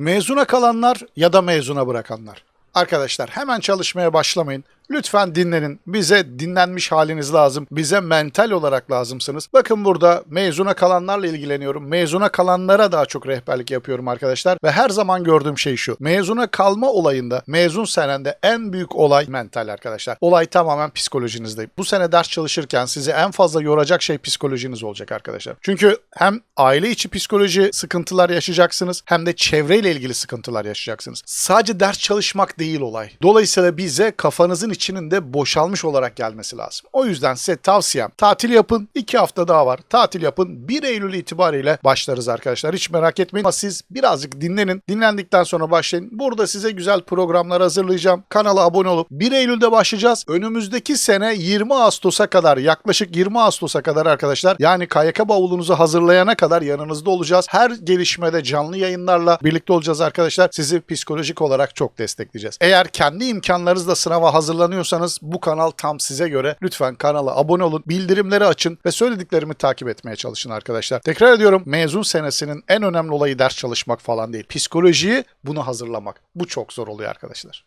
Mezuna kalanlar ya da mezuna bırakanlar. Arkadaşlar hemen çalışmaya başlamayın. Lütfen dinlenin. Bize dinlenmiş haliniz lazım. Bize mental olarak lazımsınız. Bakın burada mezuna kalanlarla ilgileniyorum. Mezuna kalanlara daha çok rehberlik yapıyorum arkadaşlar. Ve her zaman gördüğüm şey şu. Mezuna kalma olayında, mezun senende en büyük olay mental arkadaşlar. Olay tamamen psikolojinizde. Bu sene ders çalışırken sizi en fazla yoracak şey psikolojiniz olacak arkadaşlar. Çünkü hem aile içi psikoloji sıkıntılar yaşayacaksınız hem de çevreyle ilgili sıkıntılar yaşayacaksınız. Sadece ders çalışmak değil olay. Dolayısıyla bize kafanızın içinin de boşalmış olarak gelmesi lazım. O yüzden size tavsiyem tatil yapın. 2 hafta daha var. Tatil yapın. 1 Eylül itibariyle başlarız arkadaşlar. Hiç merak etmeyin. Ama siz birazcık dinlenin. Dinlendikten sonra başlayın. Burada size güzel programlar hazırlayacağım. Kanala abone olup 1 Eylül'de başlayacağız. Önümüzdeki sene 20 Ağustos'a kadar yaklaşık 20 Ağustos'a kadar arkadaşlar yani KYK bavulunuzu hazırlayana kadar yanınızda olacağız. Her gelişmede canlı yayınlarla birlikte olacağız arkadaşlar. Sizi psikolojik olarak çok destekleyeceğiz. Eğer kendi imkanlarınızla sınava hazırlanıyorsanız bu kanal tam size göre. Lütfen kanala abone olun, bildirimleri açın ve söylediklerimi takip etmeye çalışın arkadaşlar. Tekrar ediyorum mezun senesinin en önemli olayı ders çalışmak falan değil. Psikolojiyi bunu hazırlamak. Bu çok zor oluyor arkadaşlar.